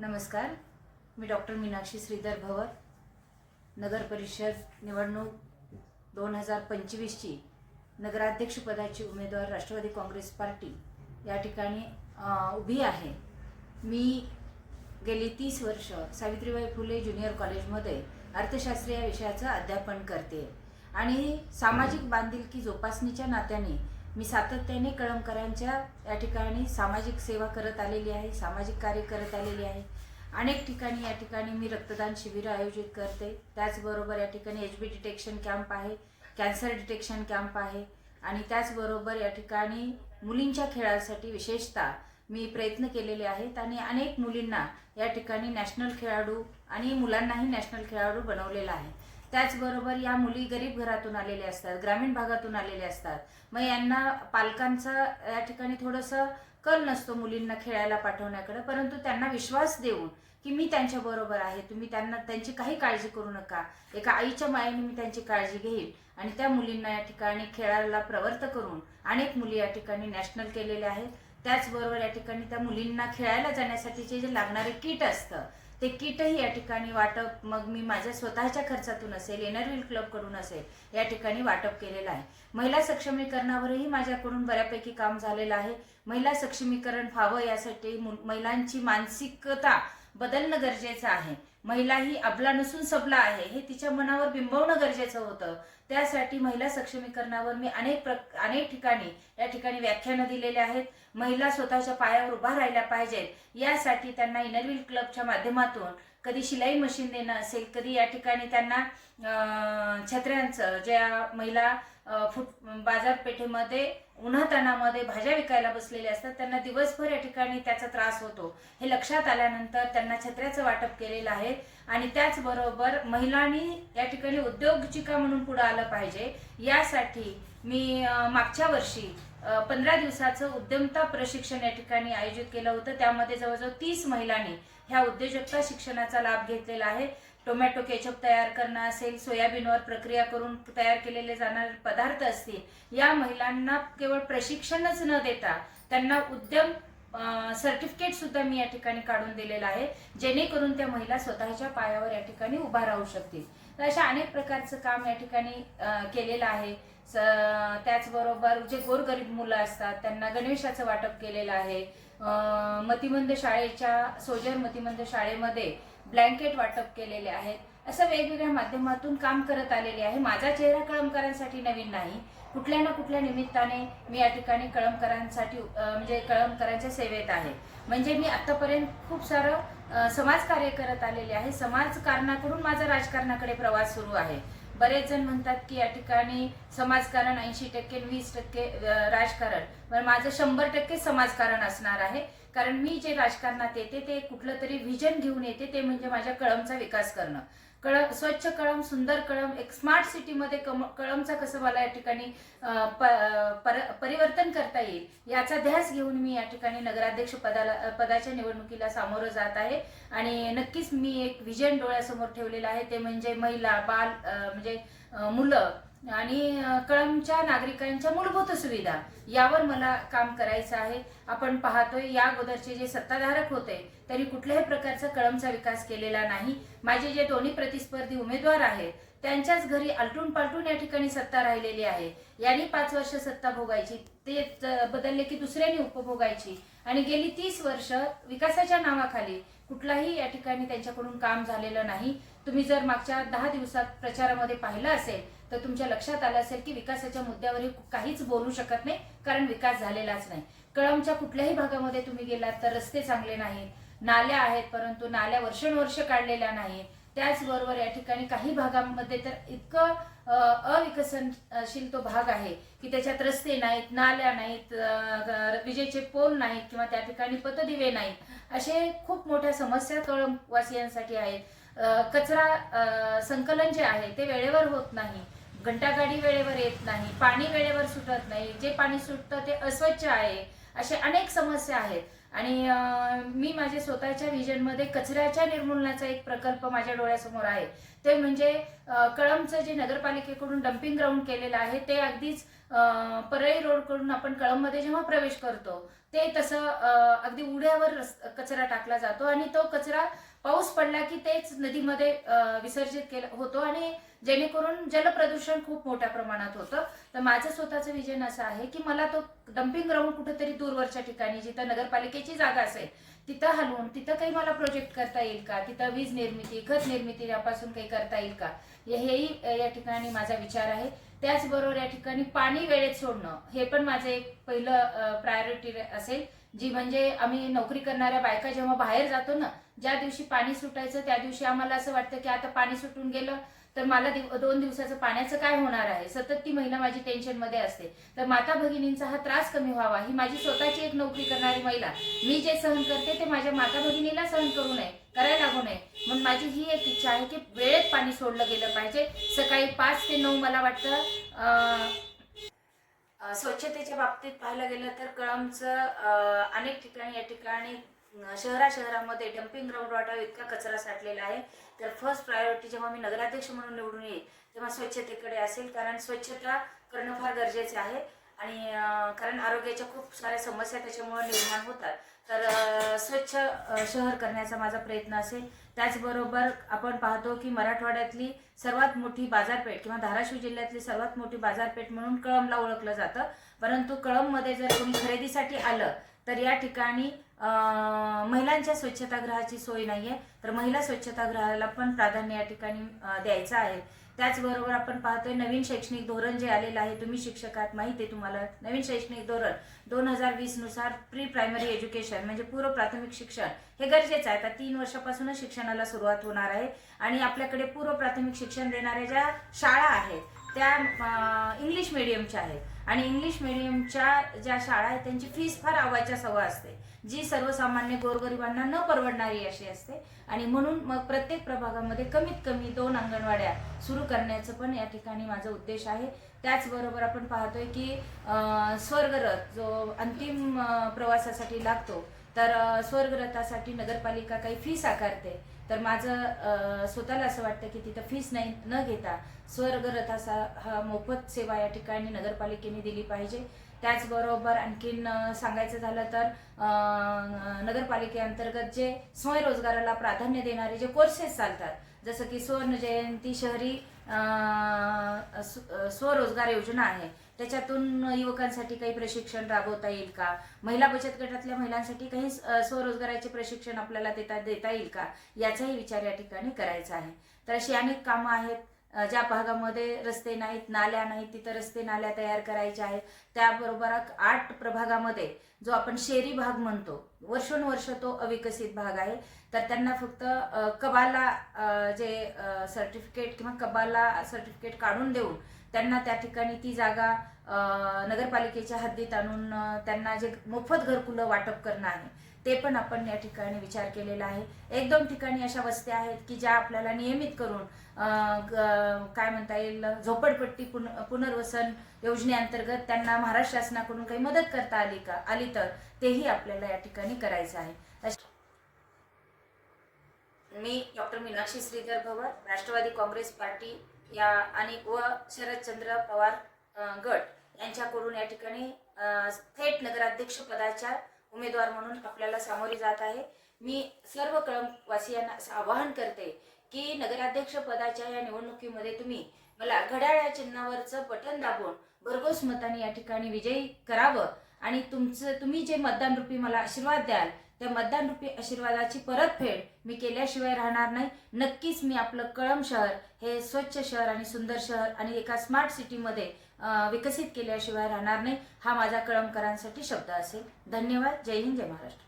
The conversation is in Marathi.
नमस्कार. मी डॉक्टर मीनाक्षी श्रीधर भवर. नगर परिषद निवडणूक दोन हजार पंचवीसची नगराध्यक्षपदाची उमेदवार राष्ट्रवादी काँग्रेस पार्टी या ठिकाणी उभी आहे. मी गेली तीस वर्ष सावित्रीबाई फुले ज्युनियर कॉलेजमध्ये अर्थशास्त्र या विषयाचं अध्यापन करते. आणि सामाजिक बांधिलकी जोपासणीच्या नात्याने मी सातत्याने कळमकरांच्या या ठिकाणी सामाजिक सेवा करत आलेली आहे सामाजिक कार्य करत आलेली आहे. अनेक ठिकाणी या ठिकाणी मी रक्तदान शिबिरं आयोजित करते. त्याचबरोबर या ठिकाणी एच बी डिटेक्शन कॅम्प आहे कॅन्सर डिटेक्शन कॅम्प आहे आणि त्याचबरोबर या ठिकाणी मुलींच्या खेळासाठी विशेषतः मी प्रयत्न केलेले आहेत आणि अनेक मुलींना या ठिकाणी नॅशनल खेळाडू आणि मुलांनाही नॅशनल खेळाडू बनवलेला आहे. त्याचबरोबर या मुली गरीब घरातून आलेल्या असतात ग्रामीण भागातून आलेल्या असतात. मग यांना पालकांचा या ठिकाणी थोडंसं कल नसतो मुलींना खेळायला पाठवण्याकडे परंतु त्यांना विश्वास देऊन की मी त्यांच्या बरोबर आहे तुम्ही त्यांना त्यांची काही काळजी करू नका. एका आईच्या मायेने मी त्यांची काळजी घेईल आणि त्या मुलींना या ठिकाणी खेळायला प्रवर्त करून अनेक मुली या ठिकाणी नॅशनल केलेल्या आहेत. त्याचबरोबर या ठिकाणी त्या मुलींना खेळायला जाण्यासाठीचे जे लागणारे किट असतं ते किटही या ठिकाणी वाटप मग मी माझ्या स्वतःच्या खर्चातून असेल एनरविल क्लबकडून असेल या ठिकाणी वाटप केलेलं आहे. महिला सक्षमीकरणावरही माझ्याकडून बऱ्यापैकी काम झालेलं आहे. महिला सक्षमीकरण व्हावं यासाठी मु- महिलांची मानसिकता बदलणं गरजेचं आहे. महिला ही अबला नसून सबला आहे हे तिच्या मनावर बिंबवणं गरजेचं होतं. त्यासाठी महिला सक्षमीकरणावर मी अनेक प्र अनेक ठिकाणी या ठिकाणी व्याख्यानं दिलेल्या आहेत. महिला स्वतःच्या पायावर उभा राहिल्या पाहिजेत. यासाठी त्यांना इनरविल क्लबच्या माध्यमातून कधी शिलाई मशीन देणं असेल कधी या ठिकाणी त्यांना छत्र्यांचं ज्या महिला फुट बाजारपेठेमध्ये उन्हातानामध्ये भाज्या विकायला बसलेल्या असतात त्यांना दिवसभर या ठिकाणी त्याचा त्रास होतो. हे लक्षात आल्यानंतर त्यांना छत्र्याचं वाटप केलेलं आहे आणि त्याचबरोबर महिलांनी या ठिकाणी उद्योगचिका म्हणून पुढे आलं पाहिजे. यासाठी मी मागच्या वर्षी पंधरा दिवसाचं उद्यमता प्रशिक्षण या ठिकाणी आयोजित केलं होतं. त्यामध्ये जवळजवळ तीस महिलांनी ह्या उद्योजकता शिक्षणाचा लाभ घेतलेला आहे. टोमॅटो केचप तयार करणं असेल सोयाबीनवर प्रक्रिया करून तयार केलेले जाणारे पदार्थ असतील या महिलांना केवळ प्रशिक्षणच न देता त्यांना उद्यम सर्टिफिकेट सुद्धा मी या ठिकाणी काढून दिलेलं आहे. जेणेकरून त्या महिला स्वतःच्या पायावर या ठिकाणी उभा राहू शकतील. तर अशा अनेक प्रकारचं काम या ठिकाणी केलेलं आहे. स- त्याचबरोबर जे गोरगरीब मुलं असतात त्यांना गणवेशाचं वाटप केलेलं आहे. मतिमंद शाळेच्या सोजर मतिमंद शाळेमध्ये ब्लँकेट वाटप केलेले आहेत. असं वेगवेगळ्या माध्यमातून काम करत आलेले आहे. माझा चेहरा कळमकरांसाठी नवीन नाही. कुठल्या ना कुठल्या निमित्ताने मी या ठिकाणी कळमकरांसाठी म्हणजे कळमकरांच्या सेवेत आहे. म्हणजे मी आतापर्यंत खूप सारं समाजकार्य करत आलेले आहे. समाजकारणाकडून माझा राजकारणाकडे प्रवास सुरू आहे. बरेच जण म्हणतात की या ठिकाणी समाजकारण ऐंशी टक्के वीस टक्के राजकारण. पण माझं शंभर टक्के समाजकारण असणार आहे. कारण मी जे राजकारणात येते ते कुठलं तरी व्हिजन घेऊन येते ते म्हणजे माझ्या कळमचा विकास करणं. कळम स्वच्छ कळम सुंदर कळम एक स्मार्ट सिटीमध्ये कम कळमचा कसं मला या ठिकाणी प- पर- परिवर्तन करता येईल याचा ध्यास घेऊन मी या ठिकाणी नगराध्यक्ष पदाला पदाच्या निवडणुकीला सामोरं जात आहे. आणि नक्कीच मी एक विजन डोळ्यासमोर ठेवलेलं आहे ते म्हणजे महिला बाल म्हणजे मुलं आणि कळमच्या नागरिकांच्या मूलभूत सुविधा यावर मला काम करायचं आहे. आपण पाहतोय या अगोदरचे जे सत्ताधारक होते तरी कुठल्याही प्रकारचा कळमचा विकास केलेला नाही. माझे जे दोन्ही प्रतिस्पर्धी उमेदवार आहेत त्यांच्याच घरी आलटून पालटून या ठिकाणी सत्ता राहिलेली आहे. यांनी पाच वर्ष सत्ता भोगायची ते बदलले की दुसऱ्यांनी उपभोगायची. आणि गेली तीस वर्ष विकासाच्या नावाखाली कुठलाही या ठिकाणी त्यांच्याकडून काम झालेलं नाही. तुम्ही जर मागच्या दहा दिवसात प्रचारामध्ये पाहिलं असेल तर तुमच्या लक्षात आलं असेल की विकासाच्या मुद्द्यावर काहीच बोलू शकत नाही कारण विकास झालेलाच नाही. कळमच्या कुठल्याही भागामध्ये तुम्ही गेलात तर रस्ते चांगले नाहीत नाल्या आहेत परंतु नाल्या वर्षानुवर्ष काढलेल्या नाहीत. त्याचबरोबर या ठिकाणी काही भागांमध्ये तर इतकं अविकसनशील तो भाग आहे की त्याच्यात रस्ते नाहीत नाल्या नाहीत विजेचे पोल नाहीत किंवा त्या ठिकाणी पतदिवे नाहीत. असे खूप मोठ्या समस्या कळमवासियांसाठी आहेत. कचरा संकलन जे आहे ते वेळेवर होत नाही. घंटागाडी वेळेवर येत नाही. पाणी वेळेवर सुटत नाही. जे पाणी सुटतं ते अस्वच्छ आहे. असे अनेक समस्या आहेत. आणि मी माझ्या स्वतःच्या विजनमध्ये कचऱ्याच्या निर्मूलनाचा एक प्रकल्प माझ्या डोळ्यासमोर आहे. ते म्हणजे कळमचं कळंबचं जे नगरपालिकेकडून डम्पिंग ग्राउंड केलेलं आहे ते अगदीच परळी रोडकडून आपण कळंबमध्ये जेव्हा प्रवेश करतो ते तसं अगदी उड्यावर कचरा टाकला जातो आणि तो कचरा पाऊस पडला की तेच नदीमध्ये विसर्जित केला होतो आणि जेणेकरून जलप्रदूषण खूप मोठ्या प्रमाणात होतं. तर माझं स्वतःचं विजन असं आहे की मला तो डम्पिंग ग्राउंड कुठेतरी दूरवरच्या ठिकाणी जिथं नगरपालिकेची जागा असेल तिथं हलवून तिथं काही मला प्रोजेक्ट करता येईल का? तिथं वीज निर्मिती खत निर्मिती यापासून काही करता येईल का? हेही या ठिकाणी माझा विचार आहे. त्याचबरोबर या ठिकाणी पाणी वेळेत सोडणं हे पण माझं एक पहिलं प्रायोरिटी असेल. जी म्हणजे आम्ही नोकरी करणाऱ्या बायका जेव्हा बाहेर जातो ना ज्या दिवशी पाणी सुटायचं त्या दिवशी आम्हाला असं वाटतं की आता पाणी सुटून गेलं तर मला दिव- दोन दिवसाचं पाण्याचं काय होणार आहे? सतत ती महिला माझी टेन्शनमध्ये असते. तर माता भगिनींचा हा त्रास कमी व्हावा. ही माझी स्वतःची एक नोकरी करणारी महिला. मी जे सहन करते ते माझ्या माता भगिनीला सहन करू नये करायला लागू नये. म्हणून माझी ही एक इच्छा आहे की वेळेत पाणी सोडलं गेलं पाहिजे. सकाळी पाच ते नऊ मला वाटतं अं, स्वच्छतेच्या बाबतीत पाहायला गेलं तर कळमचं अनेक ठिकाणी या ठिकाणी शहरा शहरामध्ये डम्पिंग ग्राउंड वाटावं इतका कचरा साठलेला आहे. तर फर्स्ट प्रायोरिटी जेव्हा मी नगराध्यक्ष म्हणून निवडून येईल तेव्हा स्वच्छतेकडे असेल. कारण स्वच्छता करणं फार गरजेचं आहे. आणि कारण आरोग्याच्या खूप साऱ्या समस्या त्याच्यामुळे निर्माण होतात. तर स्वच्छ शहर करण्याचा माझा प्रयत्न असेल. त्याचबरोबर आपण पाहतो की मराठवाड्यातली सर्वात मोठी बाजारपेठ किंवा धाराशिव जिल्ह्यातली सर्वात मोठी बाजारपेठ म्हणून कळमला ओळखलं जातं. परंतु कळममध्ये जर कोणी खरेदीसाठी आलं तर या ठिकाणी महिलांच्या स्वच्छतागृहाची सोय नाही आहे तर महिला स्वच्छतागृहाला पण प्राधान्य या ठिकाणी द्यायचं आहे. त्याचबरोबर आपण पाहतोय नवीन शैक्षणिक धोरण जे आलेलं आहे तुम्ही शिक्षकात माहिती आहे तुम्हाला नवीन शैक्षणिक धोरण दोन हजार वीसनुसार प्री प्रायमरी एज्युकेशन म्हणजे पूर्व प्राथमिक शिक्षण हे गरजेचं आहे. आता तीन वर्षापासूनच शिक्षणाला सुरुवात होणार आहे आणि आपल्याकडे पूर्व प्राथमिक शिक्षण देणाऱ्या ज्या शाळा आहेत त्या इंग्लिश मिडियमच्या आहेत. आणि इंग्लिश मिडियमच्या ज्या शाळा आहेत त्यांची फीस फार आवाच्या सवा असते. जी सर्वसामान्य गोरगरिबांना न परवडणारी अशी असते. आणि म्हणून मग प्रत्येक प्रभागामध्ये कमीत कमी दोन अंगणवाड्या सुरू करण्याचं पण या ठिकाणी माझा उद्देश आहे. त्याचबरोबर आपण पाहतोय की स्वर्गरथ जो अंतिम प्रवासासाठी लागतो तर स्वर्गरथासाठी नगरपालिका काही फीस आकारते. तर माझं स्वतःला असं वाटतं की तिथं फीस नाही न घेता स्वर्गरथाचा हा मोफत सेवा या ठिकाणी नगरपालिकेने दिली पाहिजे. त्याचबरोबर आणखीन सांगायचं झालं तर नगरपालिके नगरपालिकेअंतर्गत जे स्वयंरोजगाराला प्राधान्य देणारे जे कोर्सेस चालतात जसं की स्वर्ण जयंती शहरी स्वरोजगार योजना आहे. त्याच्यातून युवकांसाठी काही प्रशिक्षण राबवता येईल का? महिला बचत गटातल्या महिलांसाठी काही स्वरोजगाराचे प्रशिक्षण आपल्याला देता देता येईल का? याचाही विचार या ठिकाणी करायचा आहे. तर अशी अनेक कामं आहेत. ज्या भागामध्ये रस्ते नाहीत नाल्या नाहीत तिथं रस्ते नाल्या तयार करायच्या आहेत. त्याबरोबर आठ प्रभागामध्ये जो आपण शेरी भाग म्हणतो वर्षोनवर्ष तो अविकसित भाग आहे. तर त्यांना फक्त कबाला जे सर्टिफिकेट किंवा कबाला सर्टिफिकेट काढून देऊन त्यांना त्या ठिकाणी ती जागा नगरपालिकेच्या हद्दीत आणून त्यांना जे मोफत घरकुलं वाटप करणं आहे ते पण आपण या ठिकाणी विचार केलेला आहे. एक दोन ठिकाणी अशा वस्त्या आहेत की ज्या आपल्याला नियमित करून काय म्हणता येईल झोपडपट्टी पुन पुनर्वसन योजनेअंतर्गत त्यांना महाराष्ट्र शासनाकडून काही मदत करता आली का आली तर तेही आपल्याला या ठिकाणी करायचं आहे. मी doctor Meenakshi Shridhar Bhavar Rashtrawadi Congress party या आणि व शरदचंद्र पवार गट यांच्याकडून या ठिकाणी थेट नगराध्यक्ष पदाच्या उमेदवार म्हणून आपल्याला सामोरी जात आहे. मी सर्व कळमवासियांना आवाहन करते की नगराध्यक्ष पदाच्या या निवडणुकीमध्ये तुम्ही मला घड्याळ या चिन्हावरचं बटन दाबून भरघोस मताने या ठिकाणी विजयी करावं. आणि तुमचं तुम्ही जे मतदान रूपी मला आशीर्वाद द्याल त्या मतदान रूपी आशीर्वादाची परतफेड मी केल्याशिवाय राहणार नाही. नक्कीच मी आपलं कळम शहर हे स्वच्छ शहर आणि सुंदर शहर आणि एका स्मार्ट सिटीमध्ये विकसित केल्याशिवाय राहणार नाही हा माझा कळमकरांसाठी शब्द असेल. धन्यवाद. जय हिंद जय महाराष्ट्र.